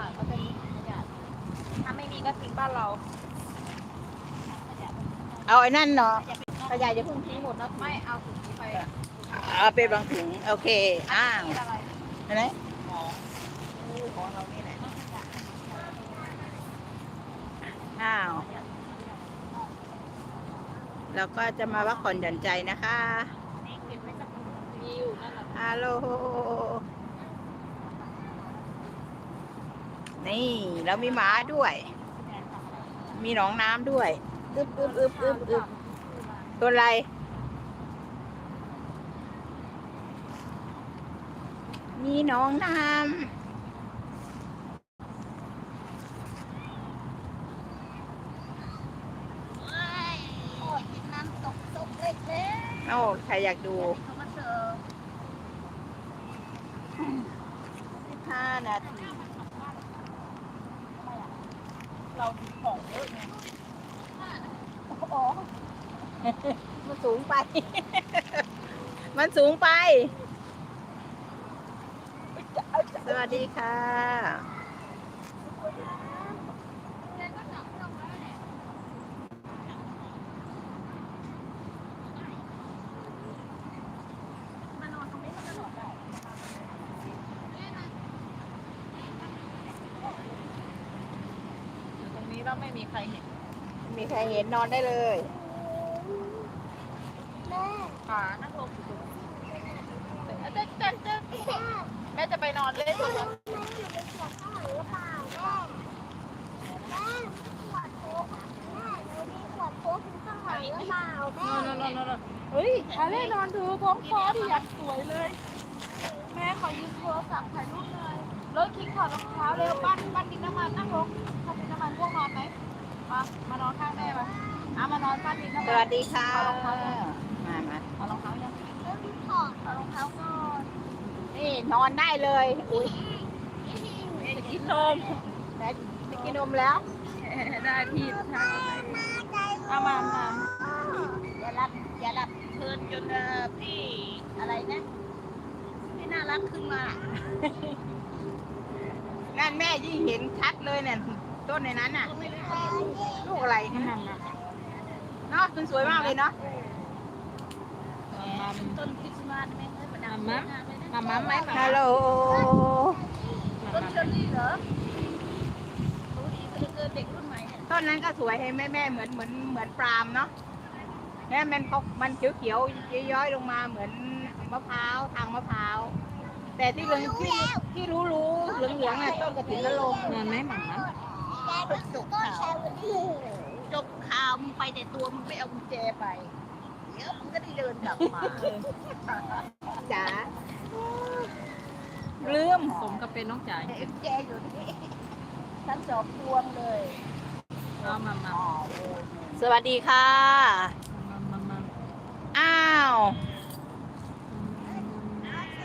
ค่ะเขาจะมีถังขยะถ้าไม่มีก็ทิ้งบ้านเราเอาไอ้นั่นเนาะขยะจะเพิ่งทิ้งหมดนะไม่เอาถุงนี้ไปเอาเป็นบางถุงโอเคอ้าวนี่อะไรเห็นไหมของของเรานี่แหละอ้าวเราก็จะมาพักผ่อนหย่อนใจนะคะนี่เก็บไว้สักถุงมีอยู่นั่นแหละฮัลโหล นี่เรามีหมาด้วย มีหนองน้ำด้วยอึบอึบอึบอึบอึบตัวอะไร มีหนองน้โอ้ยกินน้ำตกตกเล็กเล็กำโอ้ใครอยากดูเขามาเสิร์ฟห้านาที เรามีของเยอะไงโอ้มันสูงไป มันสูงไป สวัสดีค่ะ มานอนตรงนี้ก็จะนอนได้ ตรงนี้เราไม่มีใครเห็นมีใครเห็นนอนได้เลยขานั่งลงอยู่ตรงนี้เจ๊เจ๊เจ๊แม่จะไปนอนเล่นตรงนั้นนอนนอนนอนนอนเฮ้ยอะไรนอนดูท้องฟ้าที่อยากสวยเลย แม่ขอยืมโทรศัพท์ถ่ายรูปเลย รถคิงถอดรองเท้าเร็วปั้นปั้นดินน้ำมันนั่งลงทำดินน้ำมันพวกนอนไหมมามานอนข้างแม่มาอะมานอนปั้นดินน้ำสมันวัสดีค่ะ เอารองเท้ามามาเอารองเท้ายังเอารองเท้าก่อนนี่นอนได้เลย อุ้ยจะกินนมไหนไปกินนมแล้ว ได้พี่เอามามาอย่ารับอย่ารับเพลินจนเอ่อพี่อะไรนะไม่น่ารักขึ้นมา นั่นแม่ยิ่งเห็นชัดเลยเนี่ยต้นในนั้นน่ะ ลูกอะไรนั่นน่ะเนาะมันสวยมากเลยเนาะต้นคริสต์มาสแม่เอ้ยประดับมามามาไหมมาฮัลโหลต้นเชอรี่เหรอโอ้ดีเหลือเกินเด็กรุ่นใหม่เนี่ยต้นนั้นก็สวยให้แม่แม่ๆเหมือนเหมือนเหมือนปราล์มเนาะแม่มันเขามันเขียวเขียวๆย้อยๆลงมาเหมือนมะพร้าวทางมะพร้าว แต่ที่เหลืองที่ที่รู้รู้ๆเหลืองเหลืองๆอะต้นกระถิ่นละลมนอนไหมหมาจกข่าวจกข่าวมึงไปแต่ตัวมึงไม่เอากุญแจไป เดี๋ยวมึงก็ได้เดินกลับมาจ๋าลืมสมกับเป็นน้องจ่ายกุญแจอยู่นี่ทั้งสองพวงเลย เอามามา สวัสดีค่ะ มามามา อ้าว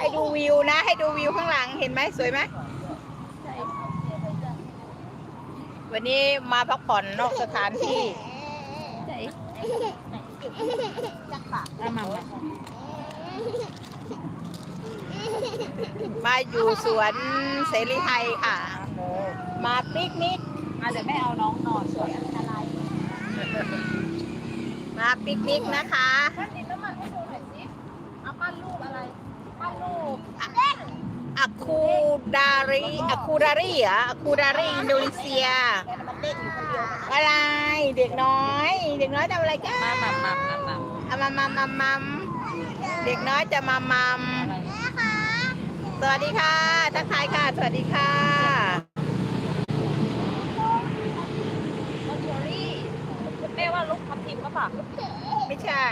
นสลามสลามัสสลามัสให้ดูวิฮัลโหลอันนี้งงให้ดูวิวนะ ให้ดูวิวข้างหลังเห็นไหมสวยไหมวันนี้มาพักผ่อนนอกสถานที่เอามามามาอยู่สวนเสรีไทยค่ะ มาปิกนิกอะเดี๋ยวแม่เอาน้องนอนสวยอะไรมาปิกนิกนะคะ อะคูดารีอะคูดารีเหรออะคูดารีอินโดนีเซียมันเล่นอยู่คนเดียวอะไรเด็กน้อย เด็กน้อยทำอะไรกันมามามามามาเอามามามามัมเด็กน้อยจะมามัมอะไรสวัสดีค่ะ ทักทายค่ะ สวัสดีค่ะต้นเชอรี่แม่ว่าลูกทับทิมก็ปล่ะไม่ใช่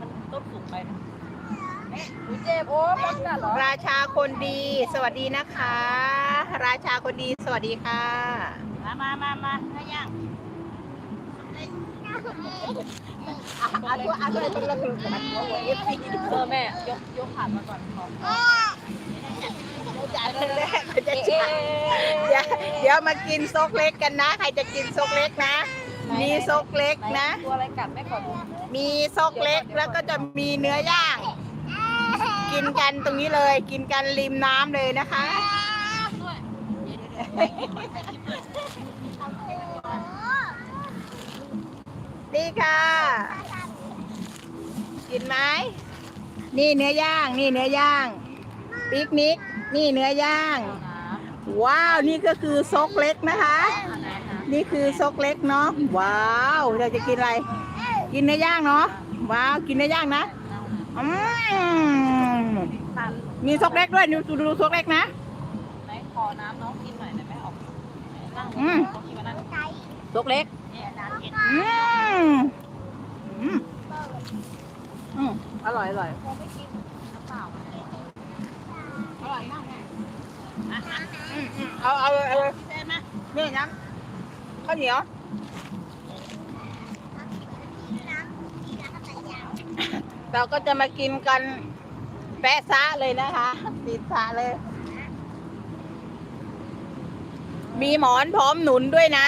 มันต้นสูงไปนะ หนูเจ็บโอ้ป้องกันเหรอราชาคนดี สวัสดีนะคะ ราชาคนดี สวัสดีค่ะ มามามามาให้ย่างอาตัวอาตัวเป็นระเบิดมันหัวเอฟซีเออแม่ยกยกขามาก่อนขอจ่ายแรกจะจ่ายเดี๋ยวเดี๋ยวมากินซกเล็กกันนะ ใครจะกินซกเล็กนะ มีซกเล็กนะ ตัวอะไรกัดแม่ก่อนมีซกเล็กแล้วก็จะมีเนื้อย่าง กินกันตรงนี้เลย กินกันริมน้ำเลยนะคะดีค่ะ กินไหม นี่เนื้อย่างนี่เนื้อย่างปิกนิก นี่เนื้อย่างว้าว นี่ก็คือซกเล็กนะคะ นี่คือซกเล็กเนาะว้าวเราจะกินอะไร กินเนื้อย่างเนาะว้าวกินเนื้อย่างนะ อืมมีซกเล็กด้วยดูดูดูซกเล็กนะ ไหนขอน้ำน้องกินหน่อยได้ไหมออกนั่งอืม น้องกินมานั่งซกเล็ก เนี่ยน้ำกินอืมอืมอืมอร่อยอร่อยคงไม่กินน้ำเปล่าอร่อยมากแม่อืมอืมเอาเอาเอาเลยใช่ไหมนี่น้ำข้าวเหนียว เราก็จะมากินกันแปะซะเลยนะคะติดซะเลย มีหมอนพร้อมหนุนด้วยนะ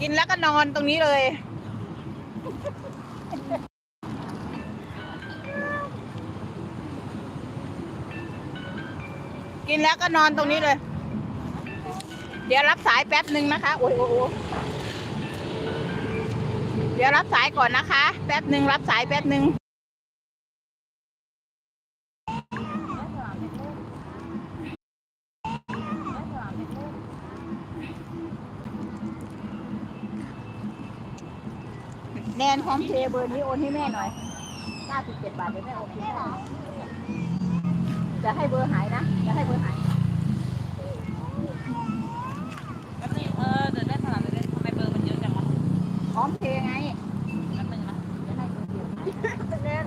กินแล้วก็นอนตรงนี้เลยกินแล้วก็นอนตรงนี้เลย เดี๋ยวรับสายแป๊บหนึ่งนะคะ โอ้ยโอ้ เดี๋ยวรับสายก่อนนะคะ แป๊บหนึ่งรับสายแป๊บหนึ่งแนนพร้อมเพย์เบอร์นี้โอนให้แม่หน่อย97บาทเดี๋ยวแม่โอนให้จะให้เบอร์หายนะจะให้เบอร์หาย แป๊บนึงเออเดี๋ยวได้ถามเลยทำไมเบอร์มันเยอะจังวะ พร้อมเพย์ไง แป๊บนึงนะ จะให้เบอร์เดียว เล่น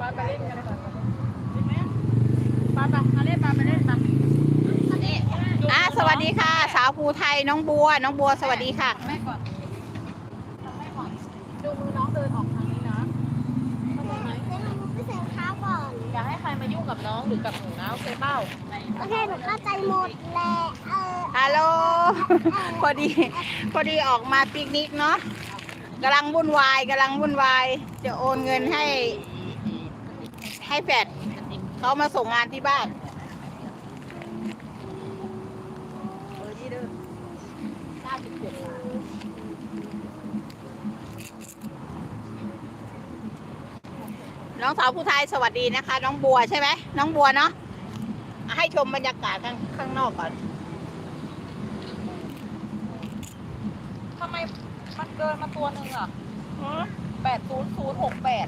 ปาไปเล่นกันก่อนปาไปมาเล่นปาไปเล่นปา อะสวัสดีค่ะ สาวภู ไทยน้องบัว น้องบัวสวัสดีค่ะ แม่ก่อนแม่ก่อนดูมือน้องเดินออกทางนี้นะเข้าใจไหมไม่ใส่เท้าก่อน อย่าให้ใครมายุ่งกับน้องหรือกับหนูนะโอเคเปล่าโอเคหนูเข้าใจหมดแหละเออฮัลโหล พอดี พอดีออกมาปิกนิกเนาะกำลังวุ่นวายกำลังวุ่นวาย จะโอนเงินให้ ให้แฟดเขามาส่งงานที่บ้านเออนี่เด้อ97บาท น้องสาวผู้ไทยสวัสดีนะคะ น้องบัวใช่ไหมน้องบัวเนาะอะให้ชมบรรยากาศข้างข้างนอกก่อนทำไมมันเกินมาตัวหนึ่งอะแปดศูนย์ศูนย์หกแปด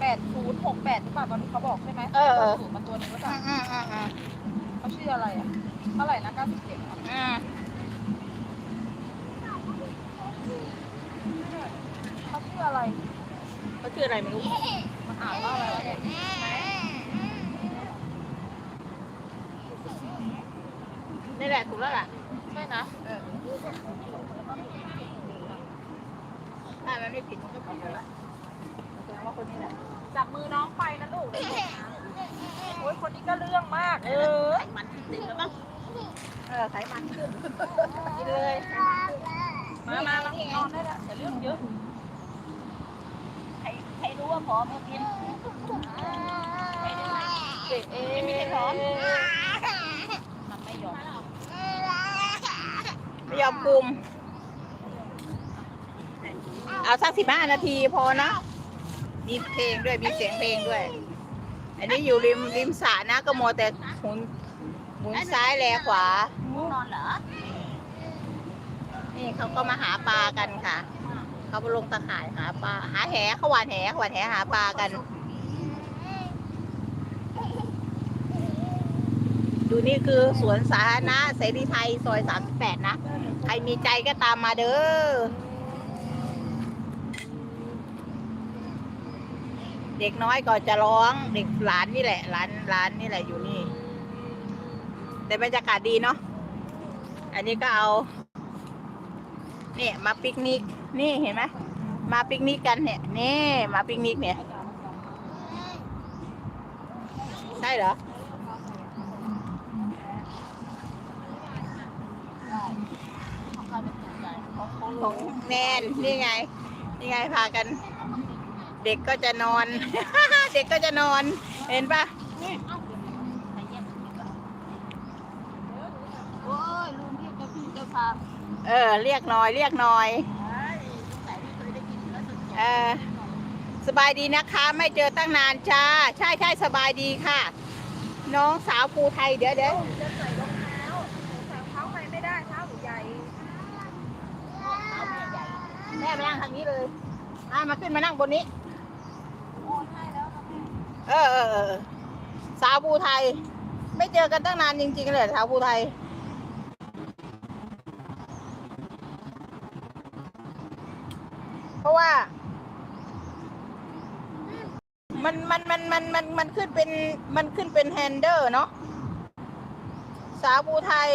แปดศูนย์หกแปดหรือเปล่าตอนที่เขาบอกใช่ไหมเออเออศูนย์มาตัวหนึงหรือเปอืล่ามอืมอืมอืมเขาชื่ออะไรอะเท่าไหร่นะเก้าสิบเจ็ดอืมเขาชื่ออะไร เขาชื่ออะไรไม่รู้มันอ่านว่าอะไรวะเนี่ยนี่แหละถูกแล้วล่ะใช่นะเออถ้ามันไม่ผิดมันก็ผิดแล้วล่ะแสดงว่าคนนี้แหละจับมือน้องไปนะลูกโอ้ยคนนี้ก็เรื่องมากเออมันติดแล้วมั้งเออไขมันขึ้นกินเลยมามามานอนได้แล้วแต่เรื่องเยอะใคร ใครรู้ว่าผอมมากินเด็กเองไม่ใช่พร้อมมันไม่ยอมไม่ยอมคุม เอาสักสิบห้านาทีพอนะ มีเพลงด้วย มีเสียงเพลงด้วย อันนี้อยู่ริมริมสระนะ ก็มัวแต่หมุนหมุนซ้ายแลขวา นอนเหรอ นี่เขาก็มาหาปลากันค่ะ เขาไปลงตะข่ายหาปลาหาแหเขาหวานแหเขาหวานแหหาปลากัน ดูนี่คือสวนสาธารณะเสรีไทยซอย 38 นะ ใครมีใจก็ตามมาเด้อ เด็กน้อยก็จะร้องเด็กหลานนี่แหละหลานหลานนี่แหละอยู่นี่ แต่บรรยากาศดีเนาะอันนี้ก็เอา เนี่ยมาปิกนิก นี่เห็นไหมมาปิกนิกกันเนี่ยนี่มาปิกนิกเนี่ย ใช่เหรอของแนนนี่ไง นี่ไงพากัน เด็กก็จะนอน เด็กก็จะนอน เห็นปะ โอ้ยลุงที่เจ้าพี่เจ้าพา เออ เรียกหน่อย เรียกหน่อย เออ สบายดีนะคะ ไม่เจอตั้งนานจ้า ใช่ใช่สบายดีค่ะ น้องสาวภูไทยเดี๋ยวเดี๋ยวจะใส่รองเท้าใส่รองเท้าไปไม่ได้เท้าหนูใหญ่แม่มานั่งทางนี้เลยอ่ามาขึ้นมานั่งบนนี้โอนให้แล้วนะแม่เออเออเออสาวภูไทย ไม่เจอกันตั้งนานจริงๆเลยสาวภูไทย เพราะว่า มันมันมันมันมันมันขึ้นเป็นมันขึ้นเป็นแฮนเดอร์เนาะสาวภูไทย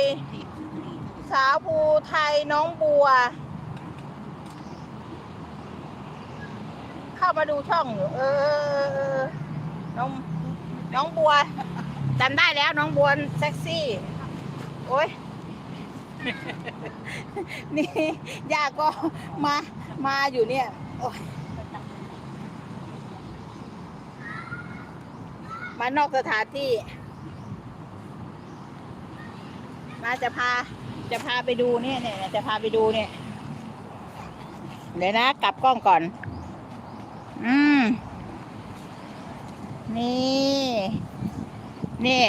สาวภูไทยน้องบัว เข้ามาดูช่องอยู่เออเออเออน้องน้องบัวจำได้แล้วน้องบัวเซ็กซี่ โอ้ย นี่ยาก็มามาอยู่เนี่ยโอ้ยมานอกสถานที่ มาจะพาจะพาไปดูเนี่ยเนี่ยจะพาไปดูเนี่ย เดี๋ยวนะ กลับกล้องก่อน อืม นี่นี่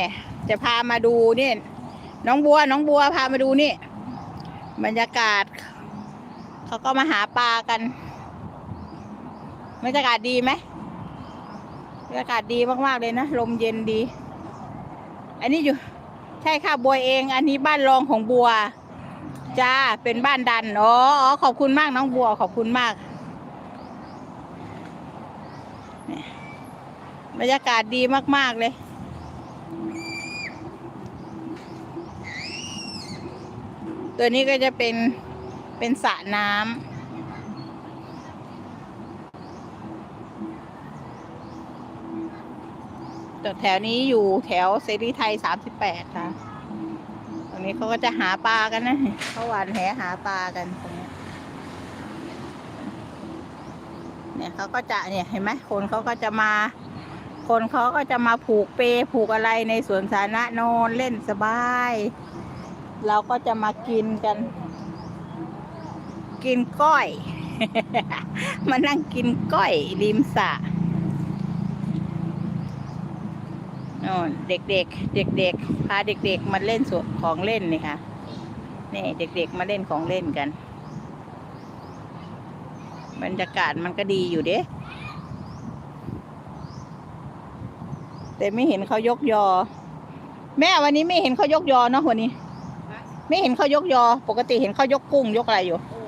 จะพามาดูนี่น้องบัว น้องบัวพามาดูนี่ บรรยากาศ เขาก็มาหาปลากันบรรยากาศดีไหมบรรยากาศดีมากๆเลยนะ ลมเย็นดี อันนี้อยู่ ใช่ค่ะบัวเอง อันนี้บ้านรองของบัว จ้า เป็นบ้านดัน อ๋ออ๋อขอบคุณมากน้องบัว ขอบคุณมาก บรรยากาศดีมากๆเลย ตัวนี้ก็จะเป็นเป็นสระน้ำตัวแถวนี้อยู่แถวเสรีไทยสามสิบแปดค่ะ ตรงนี้เขาก็จะหาปลากันนะเขาหวานแหหาปลากันตรงนี้เนี่ยเขาก็จะเนี่ยเห็นไหมคนเขาก็จะมา คนเขาก็จะมาผูกเปผูกอะไรในสวนสาธารณะนอนเล่นสบาย เราก็จะมากินกัน กินก้อย มานั่งกินก้อยริมสระนอนเด็กๆ เด็กๆ พาเด็กๆ มาเล่นสวนของเล่นนี่ค่ะ นี่เด็กๆ มาเล่นของเล่นกัน บรรยากาศมันก็ดีอยู่เด้ แต่ไม่เห็นเขายกยอ แม่วันนี้ไม่เห็นเขายกยอเนาะวันนี้ ไม่เห็นเขายกยอ ปกติเห็นเขายกกุ้งยกอะไรอยู่โอ้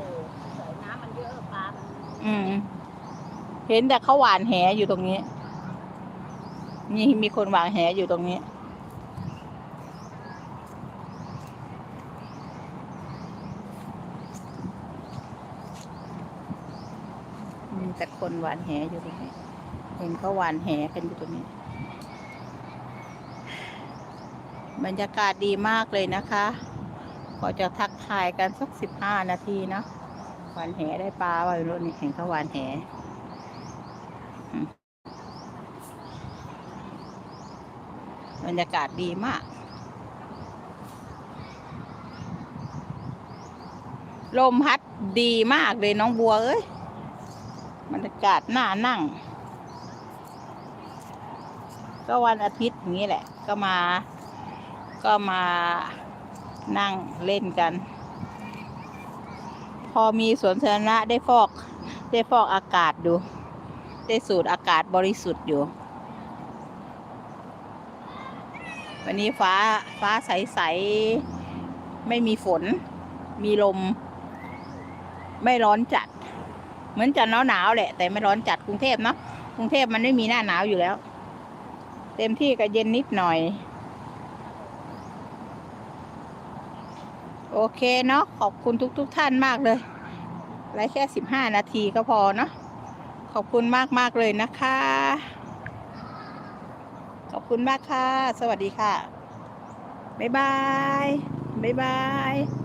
ใส่น้ำมันเยอะปลามันอืม เห็นแต่เขาหวานแหอยู่ตรงนี้นี่มีคนหวานแหอยู่ตรงนี้ มีแต่คนหวานแหอยู่ตรงนี้ เห็นเขาหวานแหกันอยู่ตรงนี้ บรรยากาศดีมากเลยนะคะ ขอจะทักทายกันสักสิบห้านาทีเนาะหวานแหได้ปลาไว้รถนี่เห็นเขาหวานแหบรรยากาศดีมาก ลมพัดดีมากเลยน้องบัวเอ้ยบรรยากาศน่านั่ง ก็วันอาทิตย์อย่างนี้แหละ ก็มา ก็มา นั่งเล่นกัน พอมีสวนสาธารณะได้ฟอก ได้ฟอกอากาศดู ได้สูดอากาศบริสุทธิ์อยู่ วันนี้ฟ้าฟ้าใส ๆ ไม่มีฝน มีลม ไม่ร้อนจัด เหมือนจะหนาวหนาวๆแหละ แต่ไม่ร้อนจัดกรุงเทพเนาะกรุงเทพมันไม่มีหน้าหนาวอยู่แล้ว เต็มที่ก็เย็นนิดหน่อย โอเคเนาะขอบคุณทุกทุกท่านมากเลยไลฟ์แค่สิบห้านาทีก็พอเนาะขอบคุณมากมากเลยนะคะ ขอบคุณมากค่ะ สวัสดีค่ะ บ๊ายบาย บ๊ายบาย